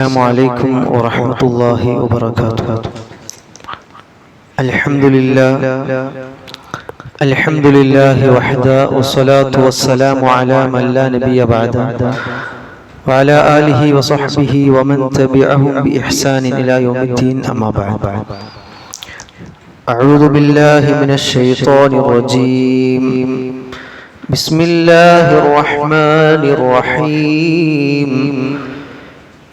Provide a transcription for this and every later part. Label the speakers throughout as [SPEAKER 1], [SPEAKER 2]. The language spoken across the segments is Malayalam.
[SPEAKER 1] السلام عليكم ورحمة الله وبركاته. الحمد لله الحمد لله وحده والصلاة والسلام على من لا نبي بعده وعلى آله وصحبه ومن تبعهم بإحسان إلى يوم الدين أما بعد. أعوذ بالله من الشيطان الرجيم. بسم الله الرحمن الرحيم.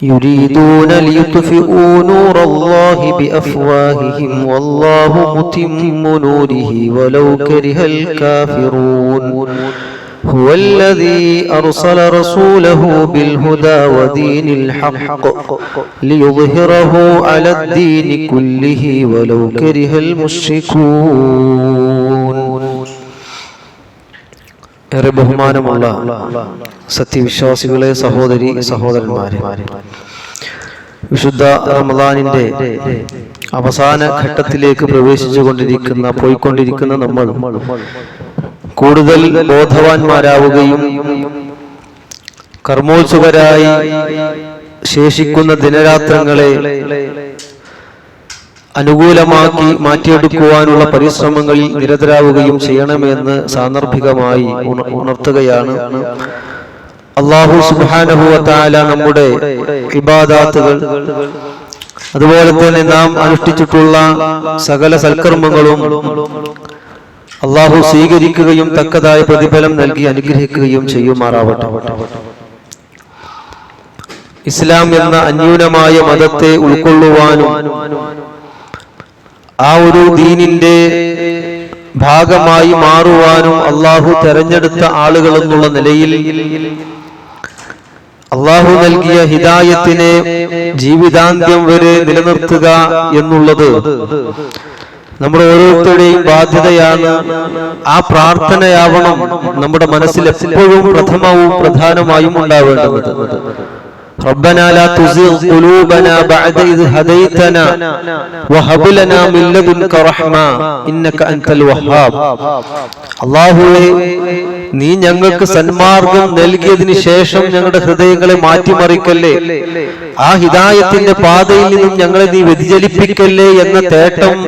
[SPEAKER 1] يريدون ليطفئوا نور الله بأفواههم والله متم نوره ولو كره الكافرون. هو الذي أرسل رسوله بالهدى ودين الحق ليظهره على الدين كله ولو كره المشركون. ഏറെ ബഹുമാനമുള്ള സത്യവിശ്വാസികളെ സഹോദരി സഹോദരന്മാരെ വിശുദ്ധ റമദാനിന്റെ അവസാന ഘട്ടത്തിലേക്ക് പ്രവേശിച്ചു കൊണ്ടിരിക്കുന്ന പോയിക്കൊണ്ടിരിക്കുന്ന നമ്മൾ കൂടുതൽ ബോധവാന്മാരാവുകയും കർമ്മോത്സുകരായി ശേഷിക്കുന്ന ദിനരാത്രങ്ങളെ അനുകൂലമാക്കി മാറ്റിയെടുക്കുവാനുള്ള പരിശ്രമങ്ങളിൽ നിരതരാവുകയും ചെയ്യണമെന്ന് സാന്ദർഭികമായി ഉണ- ഉണർത്തുകയാണ്. അള്ളാഹു സുബാനഹുവത്താല നമ്മുടെ ഇബാദാത്തുകൾ. അതുപോലെ തന്നെ നാം അനുഷ്ഠിച്ചിട്ടുള്ള സകല സൽക്കർമ്മങ്ങളും അള്ളാഹു സ്വീകരിക്കുകയും തക്കതായ പ്രതിഫലം നൽകി അനുഗ്രഹിക്കുകയും ചെയ്യുമാറാവട്ടെ. ഇസ്ലാം എന്ന അന്യൂനമായ മതത്തെ ഉൾക്കൊള്ളുവാനും ആ ഒരു ദീനിന്റെ ഭാഗമായി മാറുവാനും അള്ളാഹു തെരഞ്ഞെടുത്ത ആളുകൾ എന്നുള്ള നിലയിൽ അള്ളാഹു നൽകിയ ഹിദായത്തിനെ ജീവിതാന്ത്യം വരെ നിലനിർത്തുക എന്നുള്ളത് നമ്മുടെ ഓരോരുത്തരുടെയും ബാധ്യതയാണ് ആ പ്രാർത്ഥനയാവണം നമ്മുടെ മനസ്സിൽ എപ്പോഴും പ്രഥമവും പ്രധാനമായും ഉണ്ടാവേണ്ടത്. ربنا لا تزغ قلوبنا بعد إذ هديتنا وهب لنا من لدنك رحمة إنك أنت الوهاب അള്ളാഹുവെ നീ ഞങ്ങൾക്ക് സന്മാർഗം നൽകിയതിന് ശേഷം ഞങ്ങളുടെ ഹൃദയങ്ങളെ മാറ്റിമറിക്കല്ലേ ആ ഹിതായത്തിന്റെ പാതയിൽ നിന്നും ഞങ്ങളെ നീ വ്യതിചലിപ്പിക്കല്ലേ എന്ന തേട്ടം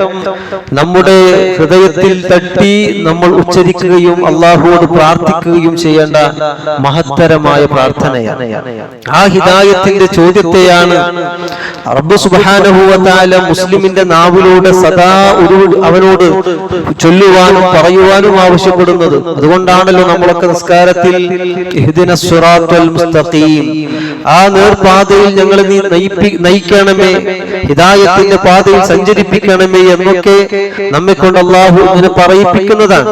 [SPEAKER 1] നമ്മുടെ ഹൃദയത്തിൽ തട്ടി നമ്മൾ ഉച്ചരിക്കുകയും അള്ളാഹുവോട് പ്രാർത്ഥിക്കുകയും ചെയ്യേണ്ട മഹത്തരമായ പ്രാർത്ഥനയാണ്. ആ ഹിതായത്തിന്റെ ചോദ്യത്തെയാണ് റബ്ബ് സുബാനഹുവത്താല മുസ്ലിമിന്റെ നാവിലൂടെ സദാ ഒരു അവനോട് ചൊല്ലുവാനും പറയുവാനും ആവശ്യപ്പെടുന്നത്. അതുകൊണ്ടാണല്ലോ നമ്മളൊക്കെ നിസ്കാരത്തിൽ ആ നേർപാതയിൽ ഞങ്ങളെ നീ നയിക്കണമേ. ഹിദായത്തിന്റെ പാതയിൽ സഞ്ചരിപ്പിക്കണമേ എന്നൊക്കെ നമ്മെ കൊണ്ട് അള്ളാഹു ഇങ്ങനെ പറയിപ്പിക്കുന്നതാണ്.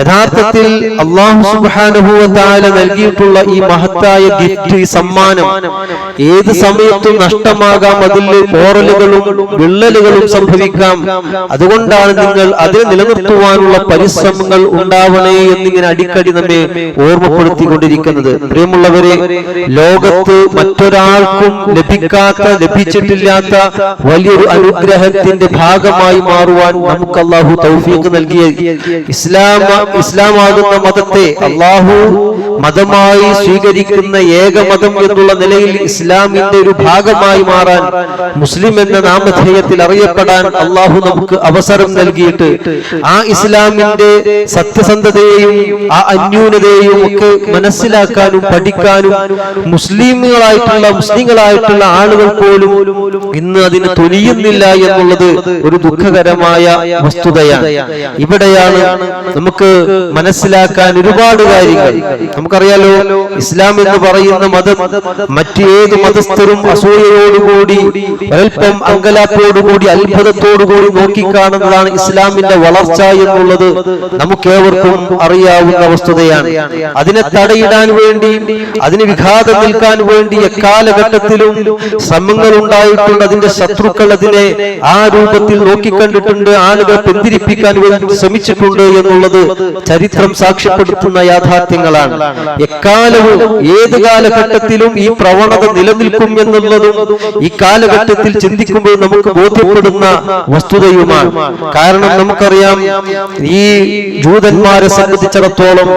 [SPEAKER 1] യഥാർത്ഥത്തിൽ അള്ളാഹു സുബാനുഭവത്താല നൽകിയിട്ടുള്ള ഈ മഹത്തായ ഗിഫ്റ്റ് സമ്മാനം. ഏത് സമയത്തും നഷ്ടമാകാം അതിൽ പോറലുകളും വിള്ളലുകളും സംഭവിക്കാം. അതുകൊണ്ടാണ് നിങ്ങൾ അതിനെ നിലനിർത്തുവാനുള്ള പരിശ്രമങ്ങൾ ഉണ്ടാവണേ എന്നിങ്ങനെ അടിക്കടി നമ്മെ ഓർമ്മപ്പെടുത്തിക്കൊണ്ടിരിക്കുന്നത്. പ്രിയമുള്ളവരെ ലോകത്ത് മറ്റൊരാൾക്കും ലഭിക്കാത്ത ലഭിച്ചിട്ടില്ലാത്ത വലിയൊരു അനുഗ്രഹത്തിന്റെ ഭാഗമായി മാറുവാൻ നമുക്ക് അള്ളാഹു തൗഫീഖ് നൽകിയ ഇസ്ലാം ഇസ്ലാമാകുന്ന മതത്തെ അള്ളാഹു മതമായി സ്വീകരിക്കുന്ന ഏക മതം എന്നുള്ള നിലയിൽ ഇസ്ലാമിന്റെ ഒരു ഭാഗമായി മാറാൻ മുസ്ലിം എന്ന നാമധേയത്തിൽ അറിയപ്പെടാൻ അള്ളാഹു നമുക്ക് അവസരം നൽകിയിട്ട് ആ ഇസ്ലാമിന്റെ സത്യസന്ധതയെയും ആ അന്യൂനതയെയും ഒക്കെ മനസ്സിലാക്കാനും പഠിക്കാനും മുസ്ലിമുകളായിട്ടുള്ള മുസ്ലിങ്ങളായിട്ടുള്ള ആളുകൾ പോലും ഇന്ന് അതിന് തുനിയുന്നില്ല എന്നുള്ളത് ഒരു ദുഃഖകരമായ വസ്തുതയാണ്. ഇവിടെയാണ് നമുക്ക് മനസ്സിലാക്കാൻ ഒരുപാട് കാര്യങ്ങൾ. നമുക്കറിയാലോ ഇസ്ലാം എന്ന് പറയുന്ന മതം മറ്റേത് മതസ്ഥരും അസൂയയോടുകൂടി അല്പം അങ്കലാപ്പോടുകൂടി അത്ഭുതത്തോടുകൂടി നോക്കിക്കാണുന്നതാണ് ഇസ്ലാമിന്റെ വളർച്ച എന്നുള്ളത് നമുക്കേവർക്കും അറിയാവുന്ന വസ്തുതയാണ്. അതിനെ തടയിടാൻ വേണ്ടി അതിന് വിഘാതം നിൽക്കാൻ വേണ്ടി എക്കാലഘട്ടത്തിലും ശ്രമങ്ങൾ ഉണ്ടായിട്ടുണ്ട് അതിന് അതിന്റെ ശത്രുക്കൾ അതിനെ ആ രൂപത്തിൽ നോക്കിക്കണ്ടിട്ടുണ്ട് ആളുകൾ പിന്തിരിപ്പിക്കാൻ വേണ്ടി ശ്രമിച്ചിട്ടുണ്ട് എന്നുള്ളത് ചരിത്രം സാക്ഷ്യപ്പെടുത്തുന്ന യാഥാർത്ഥ്യങ്ങളാണ്. എക്കാലവും ഏത് കാലഘട്ടത്തിലും ഈ പ്രവണത നിലനിൽക്കും എന്നുള്ളതും ഈ കാലഘട്ടത്തിൽ ചിന്തിക്കുമ്പോൾ നമുക്ക് ബോധ്യപ്പെടുന്ന വസ്തുതയുമാണ്. കാരണം നമുക്കറിയാം ഈ ജൂതന്മാരെ സംബന്ധിച്ചിടത്തോളം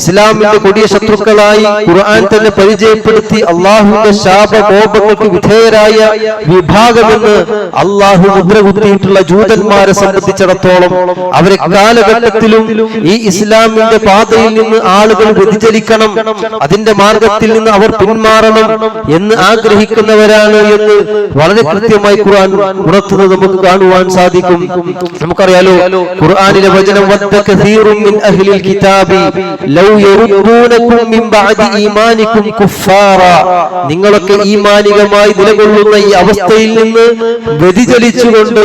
[SPEAKER 1] ഇസ്ലാമിന്റെ കൊടിയ ശത്രുക്കളായി ഖുർആൻ തന്നെ പരിചയപ്പെടുത്തി അള്ളാഹുവിന്റെ ശാപകോപങ്ങൾക്ക് വിധേയരായ വിഭാഗമെന്ന് അള്ളാഹു മുദ്ര കുത്തിയിട്ടുള്ള ജൂതന്മാരെ സംബന്ധിച്ചിടത്തോളം അവരെ കാലഘട്ടത്തിലും ഈ ഇസ്ലാമിന്റെ പാതയിൽ നിന്ന് ആളുകൾ വ്യതിചലിക്കണം. അതിന്റെ മാർഗത്തിൽ നിന്ന് അവർ പിന്മാറണം എന്ന് ആഗ്രഹിക്കുന്നവരാണ് എന്ന് വളരെ കൃത്യമായി ഖുർആൻ ഉണർത്തുന്നത് നമുക്ക് കാണുവാൻ സാധിക്കും. നമുക്കറിയാലോ ഖുർആനിലെ വചനം വദ്ദ കസീറും മിൻ അഹ്ലിൽ കിതാബി ലൗ യറുദ്ദൂനകും മിൻ ബഅദി ഈമാനികും കുഫാറ നിങ്ങളൊക്കെ ഈമാനികമായി നിലകൊള്ളുന്ന ഈ അവസ്ഥയിൽ നിന്ന് വ്യതിചലിച്ചുകൊണ്ട്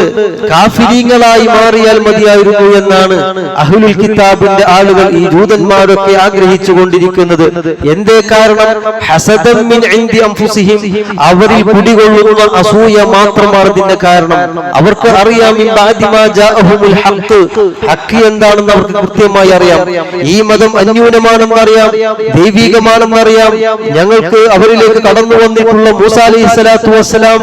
[SPEAKER 1] കാഫിരീങ്ങളായി മാറിയാൽ മതിയായിരുന്നു എന്നാണ് അഹ്ലുൽ കിതാബിന്റെ ആളുകൾ ഈ ജൂതന്മാരൊക്കെ ആഗ്രഹിച്ചു കൊണ്ടിരിക്കുന്നത് എന്തേ കാരണം? അവരിൽ കുടികൊള്ളുന്ന അസൂയ മാത്രമാണ് ഇതിന്റെ കാരണം. അവർക്ക് അറിയാം ഹഖ്. എന്താണെന്ന് അവർക്ക് കൃത്യമായി അറിയാം. ഈ മതം അന്യൂനമാണെന്ന് അറിയാം ദൈവികമാണെന്ന് അറിയാം ഞങ്ങൾക്ക് അവരിലേക്ക് കടന്നു വന്നിട്ടുള്ള മൂസ സ്വലാത്തു വസ്സലാം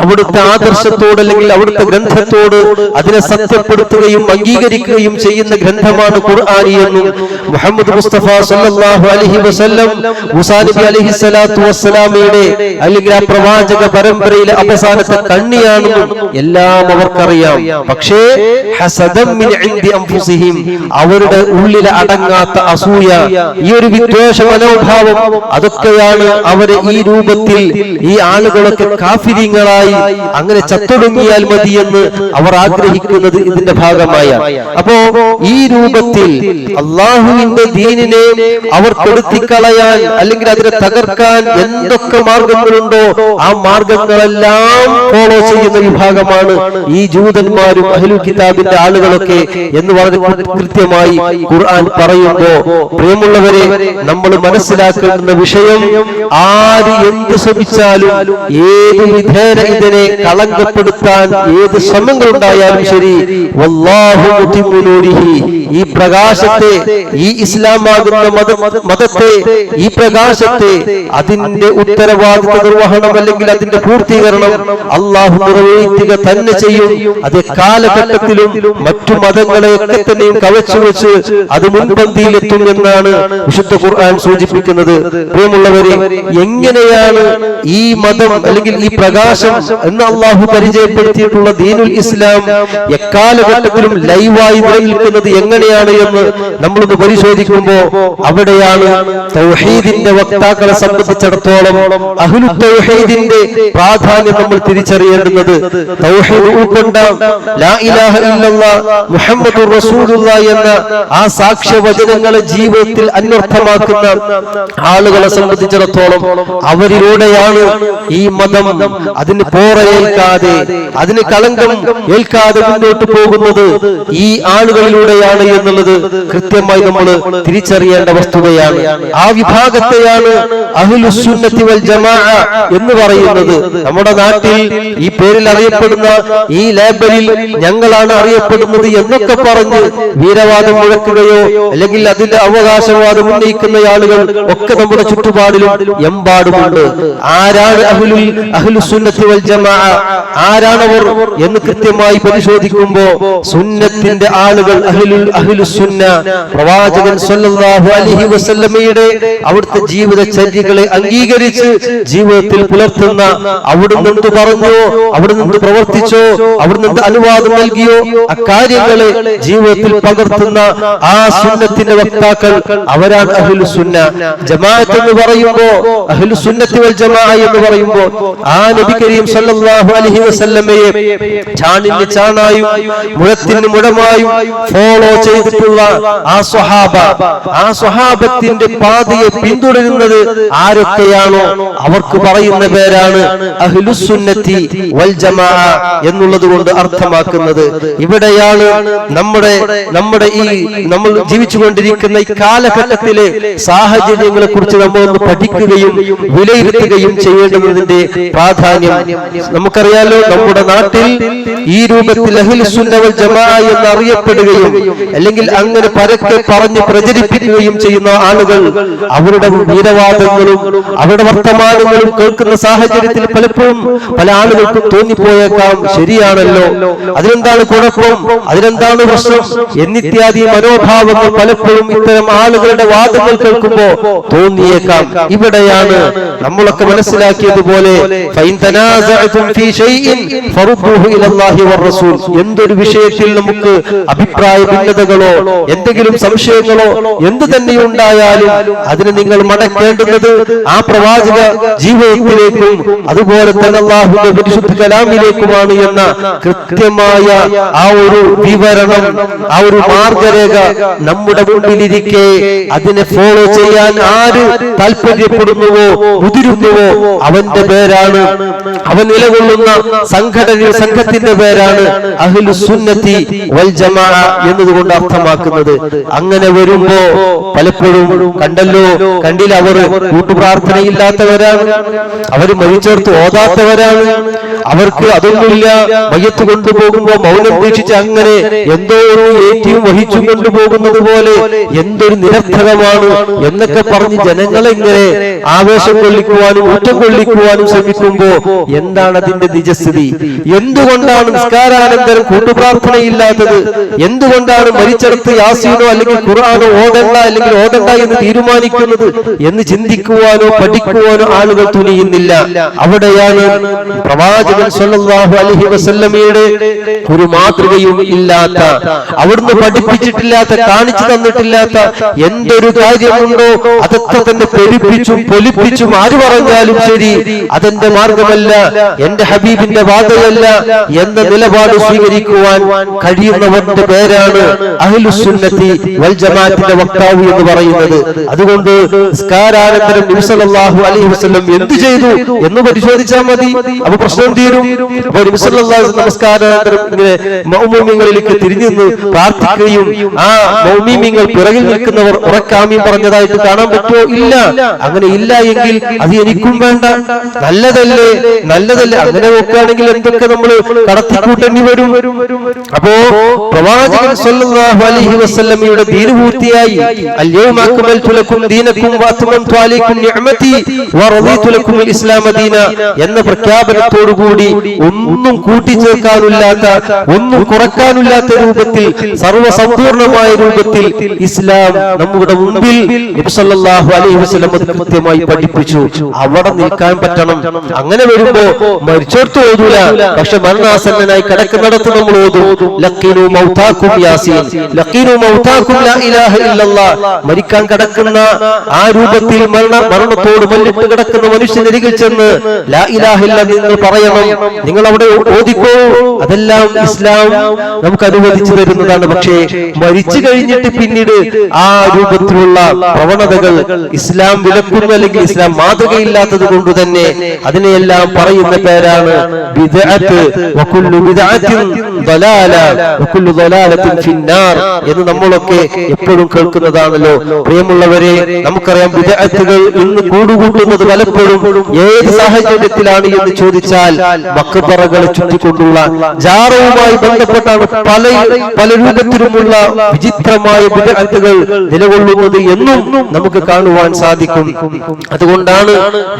[SPEAKER 1] അവിടുത്തെ ആദർശത്തോട് അല്ലെങ്കിൽ അവിടുത്തെ ഗ്രന്ഥത്തോട് അതിനെ സത്യപ്പെടുത്തുകയും അംഗീകരിക്കുകയും ചെയ്യുന്ന ഗ്രന്ഥമാണ് ഖുർആനി എന്നും മുഹമ്മദ് മുസ്തഫ സല്ലല്ലാഹു അലൈഹി വസല്ലം മൂസാ അലൈഹി സ്വലാത്തു വസ്സലാമയുടെ അല്ലെങ്കിൽ ആ പ്രവാചക പരമ്പരയിലെ അവസാനത്തെ കണ്ണിയാണെന്നും എല്ലാം അവർക്കറിയാം. പക്ഷേ ഹസദം മിൻ ഇൻദി അൻഫുസിഹിം അവരുടെ ഉള്ളിൽ അടങ്ങാത്ത അസൂയ ഈ ഒരു വിദ്വേഷ മനോഭാവം അതൊക്കെയാണ് അവരെ ഈ രൂപത്തിൽ ഈ ആളുകളൊക്കെ കാഫിര്യങ്ങളായി അങ്ങനെ ചത്തൊടുങ്ങിയാൽ മതിയെന്ന് അവർ ആഗ്രഹിക്കുന്നത് ഇതിന്റെ ഭാഗമായ. അപ്പോ ഈ രൂപത്തിൽ അള്ളാഹുവിന്റെ ദീനിനെ അവർ കെടുത്തിക്കളയാൻ അല്ലെങ്കിൽ അതിനെ തകർക്കാൻ എന്തൊക്കെ മാർഗങ്ങളുണ്ടോ ആ മാർഗങ്ങളെല്ലാം ഫോളോ ചെയ്യുന്ന വിഭാഗമാണ് ഈ ജൂതന്മാരും അഹ്ലു കിതാബിന്റെ ആളുകളൊക്കെ എന്ന് വളരെ കൃത്യമായി ഖുർആൻ പറയുമ്പോ പ്രിയമുള്ളവരെ നമ്മൾ മനസ്സിലാക്കേണ്ടുന്ന വിഷയം ആര് എന്ത് ശ്രമിച്ചാലും ഏത് വിധേന ഇതിനെ കളങ്കപ്പെടുത്താൻ ഏത് ശ്രമങ്ങൾ ഉണ്ടായാലും ശരി. ഈ പ്രകാശത്തെ ഈ ഇസ്ലാമാകുന്ന മത മതത്തെ ഈ പ്രകാശത്തെ അതിന്റെ ഉത്തരവാദിത്വ നിർവഹണം അല്ലെങ്കിൽ അതിന്റെ പൂർത്തീകരണം അള്ളാഹു നിറവേറ്റുക തന്നെ ചെയ്യും. അത് കാലഘട്ടത്തിലും മറ്റു മതങ്ങളെയൊക്കെ തന്നെയും കവച്ചു വെച്ച് അത് മുൻപന്തിയിലെത്തും എന്നാണ് വിശുദ്ധ ഖുർആൻ സൂചിപ്പിക്കുന്നത്. പ്രിയമുള്ളവരെ എങ്ങനെയാണ് ഈ മതം അല്ലെങ്കിൽ ഈ പ്രകാശം എന്ന് അള്ളാഹു പരിചയപ്പെടുത്തിയിട്ടുള്ള ദീനുൽ ഇസ്ലാം എക്കാലഘട്ടത്തിലും ലൈവായി നിലനിൽക്കുന്നത് എങ്ങനെയാണ് എന്ന് നമ്മളൊന്ന് പരിശോധിക്കുമ്പോ അവിടെയാണ് തൗഹീദിന്റെ വക്താക്കളെ സംബന്ധിച്ചിടത്തോളം അഹ്ലു തൗഹീദിന്റെ പ്രാധാന്യം നമ്മൾ തിരിച്ചറിയേണ്ടുന്നത്. തൗഹീദ് ഉൾക്കൊണ്ട ലാ ഇലാഹ ഇല്ലല്ലാ മുഹമ്മദുർ റസൂലുള്ള എന്ന ആ സാക്ഷ്യവചനങ്ങളെ ജീവിതത്തിൽ അന്വർത്ഥമാക്കുന്ന ആളുകളെ സംബന്ധിച്ചിടത്തോളം അവരിലൂടെയാണ് ഈ മതം അതിന് പോറയേൽക്കാതെ അതിന് കളങ്കം ഏൽക്കാതെ മുന്നോട്ട് പോകുന്നത് ഈ ആളുകളിലൂടെയാണ് എന്നുള്ളത് കൃത്യമായി നമ്മൾ തിരിച്ചറിയേണ്ട വസ്തുതയാണ്. ആ വിഭാഗത്തെയാണ് അഹ്ലുസുന്നത്തി വൽ ജമാഅ എന്ന് പറയുന്നത്. നമ്മുടെ നാട്ടിൽ ഈ പേരിൽ അറിയപ്പെടുന്ന ഈ ലേബലിൽ ഞങ്ങളാണ് അറിയപ്പെടുന്നത് എന്നൊക്കെ പറഞ്ഞ് വീരവാദം മുഴക്കുകയോ അല്ലെങ്കിൽ അതിന്റെ അവകാശവാദം ഉന്നയിക്കുന്ന ആളുകൾ ഒക്കെ നമ്മുടെ ചുറ്റുപാടിലും എമ്പാടുമുണ്ട്. ആരാണ് അഹ്ലുൽ അഹ്ലുസുന്നത്തി ആരാണവർ എന്ന് കൃത്യമായി പരിശോധിക്കുമ്പോ സുന്നത്തിന്റെ ആളുകൾ അഹ്ലുസുന്ന പ്രവാചകൻ അവിടുത്തെ ജീവിതചര്യകളെ അംഗീകരിച്ച് ജീവിതത്തിൽ പുലർത്തുന്ന അവിടുന്ന് എന്ത് പറഞ്ഞോ അവിടുന്ന് എന്ത് പ്രവർത്തിച്ചോ അവിടുന്ന് അനുവാദം നൽകിയോ അക്കാര്യങ്ങളെ ജീവിതത്തിൽ പകർത്തുന്ന ആ സുന്നത്തിന്റെ വക്താക്കൾ അവരാണ് അഹ്ലു സുന്ന. ജമാഅത്ത് എന്ന് പറയുമ്പോ അഹ്ലു സുന്നത്തി വൽ ജമാഅ എന്ന് പറയുമ്പോ ആ നബി സല്ലല്ലാഹു അലൈഹി വസല്ലമയെ ചാണിന് ചാണായും മുഴത്തിന് മുഴമായും ഫോളോ ചെയ്തിട്ടുള്ള ആ സ്വഹാബ. ആ സ്വഹാബത്തിന്റെ പാതയെ പിന്തുടരുന്നത് ആരൊക്കെയാണോ? അവർക്ക് പറയുന്ന പേരാണ് അഹ്ലുസുന്നത്തി വൽ ജമാഅ എന്നുള്ളത് കൊണ്ട് അർത്ഥമാക്കുന്നത്. ഇവിടെയാണ് നമ്മുടെ നമ്മുടെ ഈ നമ്മൾ ജീവിച്ചുകൊണ്ടിരിക്കുന്ന ഈ കാലഘട്ടത്തിലെ സാഹചര്യങ്ങളെ കുറിച്ച് നമ്മൾ ഒന്ന് പഠിക്കുകയും വിലയിരുത്തുകയും ചെയ്യേണ്ടതിന്റെ പ്രാധാന്യം നമുക്കറിയാലോ നമ്മുടെ നാട്ടിൽ ഈ രൂപത്തിൽ അഹിൽ സുന്നവൽ ജമാ എന്ന് അറിയപ്പെടുകയും അല്ലെങ്കിൽ അങ്ങനെ പരക്കെ പറഞ്ഞ് പ്രചരിപ്പിക്കുകയും ചെയ്യുന്ന ആളുകൾ അവരുടെ വീരവാദങ്ങളും അവരുടെ വർത്തമാനങ്ങളും കേൾക്കുന്ന സാഹചര്യത്തിൽ പലപ്പോഴും പല ആളുകൾക്കും തോന്നിപ്പോയേക്കാം. ശരിയാണല്ലോ. അതിനെന്താണ് കുഴപ്പം? അതിനെന്താണ് പ്രശ്നം? എന്നിത്യാദി മനോഭാവങ്ങൾ പലപ്പോഴും ഇത്തരം ആളുകളുടെ വാദങ്ങൾ കേൾക്കുമ്പോ തോന്നിയേക്കാം. ഇവിടെയാണ് നമ്മളൊക്കെ മനസ്സിലാക്കിയതുപോലെ ഫൈൻ എന്തൊരു വിഷയത്തിൽ നമുക്ക് അഭിപ്രായ ഭിന്നതകളോ എന്തെങ്കിലും സംശയങ്ങളോ എന്ത് തന്നെയുണ്ടായാലും അതിന് നിങ്ങൾ മടക്കേണ്ടുന്നത് ആ പ്രവാചക ജീവിതത്തിലേക്കും അതുപോലെ തന്നെ അള്ളാഹുവിന്റെ പരിശുദ്ധ കലാമിലേക്കുമാണ് എന്ന കൃത്യമായ ആ ഒരു വിവരണം ആ ഒരു മാർഗരേഖ നമ്മുടെ മുമ്പിലിരിക്കെ അതിനെ ഫോളോ ചെയ്യാൻ ആര് താല്പര്യപ്പെടുന്നുവോ മുതിരുന്നുവോ അവന്റെ പേരാണ് അവൻ നിലകൊള്ളുന്ന സംഘടന സംഘത്തിന്റെ പേരാണ് അഹ്ലു സുന്നത്തി വൽ ജമാ എന്നതുകൊണ്ട് അർത്ഥമാക്കുന്നത്. അങ്ങനെ വരുമ്പോ പലപ്പോഴും കണ്ടല്ലോ കണ്ടില്ല അവർ കൂട്ടുപ്രാർത്ഥനയില്ലാത്തവരാണ് അവർ മരിച്ചേർത്ത് ഓതാത്തവരാണ്. അവർക്ക് അതൊന്നുമില്ല. മയ്യത്ത് കൊണ്ടുപോകുമ്പോ മൗനം വീക്ഷിച്ച് അങ്ങനെ എന്തോ ഒരു ഏറ്റിയും വഹിച്ചു കൊണ്ടുപോകുന്നത് പോലെ എന്തൊരു നിരർത്ഥകമാണ് എന്നൊക്കെ പറഞ്ഞ് ജനങ്ങളെ ഇങ്ങനെ ആവേശം കൊള്ളിക്കുവാനും ഊറ്റം കൊള്ളിക്കുവാനും ശ്രമിക്കുമ്പോ എന്താണ് അതിന്റെ നിജസ്ഥിതി? എന്തുകൊണ്ടാണ് നിസ്കാരാനന്തരം കൂട്ടുപ്രാർത്ഥനയില്ലാത്തത്? എന്തുകൊണ്ടാണ് മരിച്ചെടുത്ത് യാസീനോ അല്ലെങ്കിൽ ഖുർആാനോ ഓതണ്ട അല്ലെങ്കിൽ ഓതണ്ട എന്ന് തീരുമാനിക്കുന്നത് എന്ന് ചിന്തിക്കുവാനോ പഠിക്കുവാനോ ആളുകൾ തുനിയുന്നില്ല. അവിടെയാണ് പ്രവാചകൻ സല്ലല്ലാഹു അലൈഹി വസല്ലമയുടെ ഒരു മാതൃകയും ഇല്ലാത്ത അവിടുന്ന് പഠിപ്പിച്ചിട്ടില്ലാത്ത കാണിച്ചു തന്നിട്ടില്ലാത്ത എന്തൊരു കാര്യമുണ്ടോ? അതൊക്കെ തന്നെ പെരുപ്പിച്ചും പൊലിപ്പിച്ചും ആര് പറഞ്ഞാലും ശരി. അതെന്റെ മാർഗമല്ല. എന്റെ ഹബീബിന്റെ വാദയല്ല എന്ന നിലപാട് സ്വീകരിക്കുവാൻ കഴിയുന്നവന്റെ പേരാണ് അഹിലുസുന്നത്തി വൽ ജമാഅത്തിന്റെ വക്താവ് എന്ന് പറയുന്നത്. അതുകൊണ്ട് നിസ്കാരാനന്തരം അലൈഹി എന്ത് ചെയ്തു എന്ന് പരിശോധിച്ചാൽ മതി. അപ്പൊ പ്രശ്നം തീരും. അപ്പൊ നമസ്കാരാനന്തരം ഇങ്ങനെ മൗമൂമിങ്ങളിലേക്ക് തിരിഞ്ഞു പ്രാർത്ഥിക്കുകയും ആ മൗമീമിങ്ങൾ പിറകിൽ നിൽക്കുന്നവർ ഉറക്കാമീം പറഞ്ഞതായിട്ട് കാണാൻ പറ്റുമോ? ഇല്ല. അങ്ങനെ ഇല്ല എങ്കിൽ അത് എനിക്കും വേണ്ട. നല്ലതല്ലേ? നല്ലതല്ലേ? അങ്ങനെ നോക്കുകയാണെങ്കിൽ എന്തൊക്കെ നമ്മൾ കടത്തിക്കൂട്ടേണ്ടി വരും. അപ്പോ സല്ലല്ലാഹു അലൈഹി വസല്ലമയുടെ അക്മൽതു ലക്കും ലക്കും എന്ന പ്രഖ്യാപനത്തോടു കൂടി ഒന്നും കൂട്ടിച്ചേർക്കാനില്ലാത്ത ഒന്നും കുറക്കാനില്ലാത്ത രൂപത്തിൽ സർവസമ്പൂർണമായ രൂപത്തിൽ ഇസ്ലാം നമ്മുടെ മുമ്പിൽ നബി സല്ലല്ലാഹു അലൈഹി കൃത്യമായി പഠിപ്പിച്ചു. അവിടെ നിൽക്കാൻ പറ്റണം. അങ്ങനെ വരുമ്പോ മരിച്ചോർത്ത് ഓതൂല. പക്ഷെ മരണാസന്നനായി കിടക്കുന്നിടത്ത് നമ്മൾ ഓതും. മൗതാക്കും യാസീൻ. ലഖീനു മൗതാക്കും ലാ ഇലാഹ ഇല്ലല്ലാഹ് മരിക്കാൻ കടക്കുന്ന ആ രൂപത്തിൽ മരണ മരണത്തോട് മല്ലിട്ട് കിടക്കുന്ന മനുഷ്യനരികിൽ ചെന്ന് ലാ ഇലാഹ ഇല്ല നിങ്ങൾ പറയണം. നിങ്ങൾ അവിടെ ഓദിക്കോ അതെല്ലാം ഇസ്ലാം നമുക്ക് അനുവദിച്ചു തരുന്നതാണ്. പക്ഷേ മരിച്ചു കഴിഞ്ഞിട്ട് പിന്നീട് ആ രൂപത്തിലുള്ള പ്രവണതകൾ ഇസ്ലാം വിലക്കുന്നു അല്ലെങ്കിൽ ഇസ്ലാം മാതൃകയില്ലാത്തത് കൊണ്ട് തന്നെ അതിനെയെല്ലാം പറയുന്ന പേരാണ് ബിദഅത്ത്. വകുല്ലു ബിദഅത്തിൻ ദലാല. വകുല്ലു എന്ന് നമ്മളൊക്കെ എപ്പോഴും കേൾക്കുന്നതാണല്ലോ. പ്രിയമുള്ളവരെ നമുക്കറിയാം വിദഗ്ധകൾ ഇന്ന് കൂടുകൂട്ടുന്നത് പലപ്പോഴും ഏത് സാഹചര്യത്തിലാണ് എന്ന് ചോദിച്ചാൽ മക്കപ്പറകളെ ചുറ്റിക്കൊണ്ടുള്ള ജാറവുമായി ബന്ധപ്പെട്ടാണ് പല പല രൂപത്തിലുമുള്ള വിചിത്രമായ വിദഗ്ധകൾ നിലകൊള്ളുന്നത് എന്നും നമുക്ക് കാണുവാൻ സാധിക്കും. അതുകൊണ്ടാണ്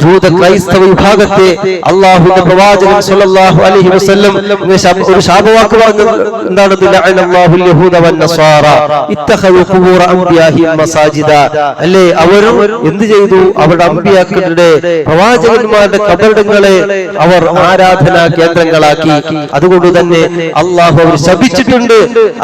[SPEAKER 1] ജൂത ക്രൈസ്തവ വിഭാഗത്തെ അള്ളാഹു പ്രവാചകൻ അലൈഹി വസല്ലം ഒരു ശാപവാക്ക് പറഞ്ഞു എന്താണ് അല്ലേ അവരും എന്ത് ചെയ്തു? അവരുടെ അമ്പിയാക്കളുടെ പ്രവാചകന്മാരുടെ കബറിടങ്ങളെ അവർ ആരാധനാ കേന്ദ്രങ്ങളാക്കി. അതുകൊണ്ട് തന്നെ അള്ളാഹു അവർ ശപിച്ചിട്ടുണ്ട്.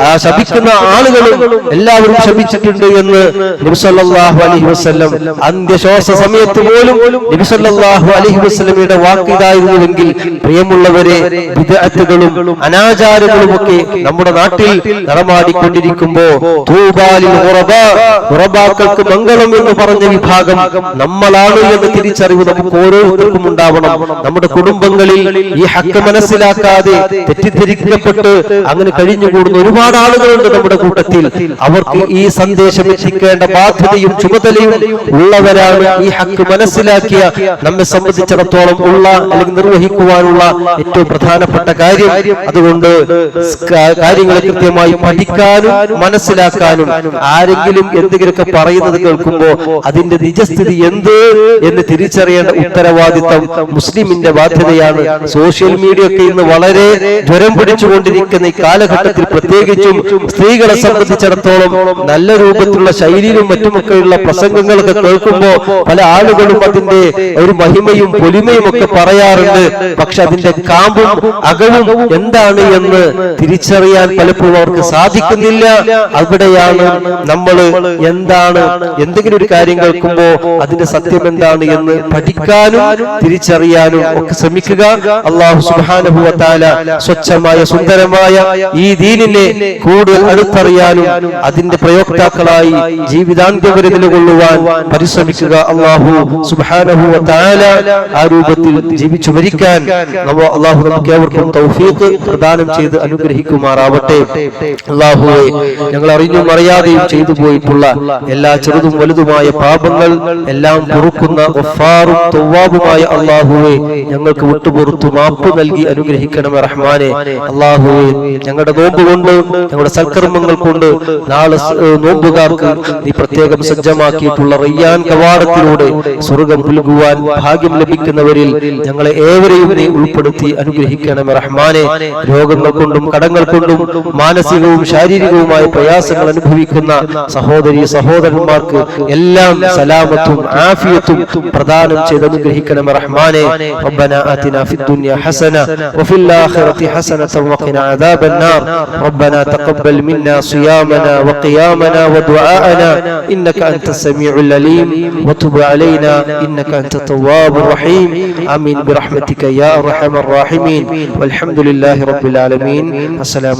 [SPEAKER 1] ആ ശപിക്കുന്ന ആളുകളും എല്ലാവരും ശപിച്ചിട്ടുണ്ട് എന്ന് നബി സല്ലല്ലാഹു അലൈഹി വസല്ലം അന്ത്യശ്വാസ സമയത്ത് പോലും നബി സല്ലല്ലാഹു അലൈഹി വസല്ലമയുടെ വാക്ക് ഇതായിരുന്നുവെങ്കിൽ പ്രിയമുള്ളവരെ വിദഗ്ധകളും അനാചാരങ്ങളും ഒക്കെ നമ്മുടെ നാട്ടിൽ നടമാടിക്കൊണ്ടിരിക്കുമ്പോ ഉറബാക്കൾക്ക് മംഗളം എന്ന് പറഞ്ഞ വിഭാഗം നമ്മളാണ് എന്ന് തിരിച്ചറിവ് നമുക്ക് ഓരോരുത്തർക്കും ഉണ്ടാവണം. നമ്മുടെ കുടുംബങ്ങളിൽ ഈ ഹക്ക് മനസ്സിലാക്കാതെ തെറ്റിദ്ധരിക്കപ്പെട്ട് അങ്ങനെ കഴിഞ്ഞുകൂടുന്ന ഒരുപാട് ആളുകളുണ്ട് നമ്മുടെ കൂട്ടത്തിൽ. അവർക്ക് ഈ സന്ദേശം എത്തിക്കേണ്ട ബാധ്യതയും ചുമതലയും ഉള്ളവരാണ് ഈ ഹക്ക് മനസ്സിലാക്കിയ നമ്മെ സംബന്ധിച്ചിടത്തോളം ഉള്ള അല്ലെങ്കിൽ നിർവഹിക്കുവാനുള്ള ഏറ്റവും പ്രധാനപ്പെട്ട കാര്യം. അതുകൊണ്ട് ക- കാര്യങ്ങളെ കൃത്യമായി പഠിക്കാനും മനസ്സിലാക്കാനും ആരെങ്കിലും എന്തെങ്കിലുമൊക്കെ പറയുന്നത് കേൾക്കുമ്പോ അതിന്റെ നിജസ്ഥിതി എന്ത് എന്ന് തിരിച്ചറിയേണ്ട ഉത്തരവാദിത്തം മുസ്ലിമിന്റെ ബാധ്യതയാണ്. സോഷ്യൽ മീഡിയ ഒക്കെ ഇന്ന് വളരെ ജ്വരം പിടിച്ചുകൊണ്ടിരിക്കുന്ന ഈ കാലഘട്ടത്തിൽ പ്രത്യേകിച്ചും സ്ത്രീകളെ സംബന്ധിച്ചിടത്തോളം നല്ല രൂപത്തിലുള്ള ശൈലിയിലും മറ്റുമൊക്കെയുള്ള പ്രസംഗങ്ങളൊക്കെ കേൾക്കുമ്പോ പല ആളുകളും അതിന്റെ ഒരു മഹിമയും പൊലിമയും ഒക്കെ പറയാറുണ്ട്. പക്ഷെ അതിന്റെ കാമ്പും അകവും എന്താണ് എന്ന് തിരിച്ചറിയാൻ പലപ്പോഴും അവർക്ക് സാധിക്കുന്നില്ല. അവിടെയാണ് നമ്മൾ എന്താണ് എന്തെങ്കിലും ഒരു കാര്യം കേൾക്കുമ്പോ അതിന്റെ സത്യം എന്താണ് എന്ന് പഠിക്കാനും തിരിച്ചറിയാനും ഒക്കെ ശ്രമിക്കുക. അള്ളാഹു സുബാനുഭവത്താല സ്വച്ഛമായ സുന്ദരമായ ഈ ദീനിനെ കൂടുതൽ അടുത്തറിയാനും അതിന്റെ പ്രയോക്താക്കളായി ജീവിതാന്ത്യം വരെ നിലകൊള്ളുവാൻ പരിശ്രമിക്കുക. അള്ളാഹു സുബാനുഭവത്താല ആ രൂപത്തിൽ ജീവിച്ചു മരിക്കാൻ. അള്ളാഹു നമുക്ക് ഏവർക്കും തൗഫീഖ് പ്രദാനം ചെയ്ത് അനുഗ്രഹിക്കുമാറാവട്ടെ. അള്ളാഹുവെ ഞങ്ങൾ അറിഞ്ഞും അറിയാതെയും ചെയ്തു പോയിട്ടുള്ള എല്ലാ ചെറുതും വലുതുമായ പാപങ്ങൾ എല്ലാം പൊറുക്കുന്ന ഒഫാറും തൊവ്വാബുമായ അള്ളാഹുവെ ഞങ്ങൾക്ക് വിട്ടുപുറത്തു മാപ്പ് നൽകി അനുഗ്രഹിക്കണം റഹ്മാനെ. അള്ളാഹുവെ ഞങ്ങളുടെ നോമ്പ് കൊണ്ട് ഞങ്ങളുടെ സൽക്കർമ്മങ്ങൾ കൊണ്ട് നാളെ നോമ്പുകാർക്ക് നീ പ്രത്യേകം സജ്ജമാക്കിയിട്ടുള്ള റയ്യാൻ കവാടത്തിലൂടെ സ്വർഗം പുൽകുവാൻ ഭാഗ്യം ലഭിക്കുന്നവരിൽ ഞങ്ങളെ ഏവരെയും നീ ഉൾപ്പെടുത്തി അനുഗ്രഹിക്കണം റഹ്മാനെ. രോഗങ്ങൾ കൊണ്ടും കടങ്ങൾ കൊണ്ടും മാനസികവും ശാരീരികവുമായ പ്രയാസങ്ങൾ അനുഭവിക്കുന്ന സഹോദരി സഹോദരന്മാർക്ക് എല്ലാം സലാമത്തും ആഫിയത്തും പ്രദാനം ചെയ്ത് അനുഗ്രഹിക്കണമേ റഹ്മാനെ ربنا آتنا في الدنيا حسنة وفي الآخرة حسنة وقنا عذاب النار ربنا تقبل منا صيامنا وقيامنا ودعاءنا إنك أنت السميع العليم وتب علينا إنك أنت التواب الرحيم آمين برحمتك يا أرحم الراحمين والحمد لله رب العالمين السلام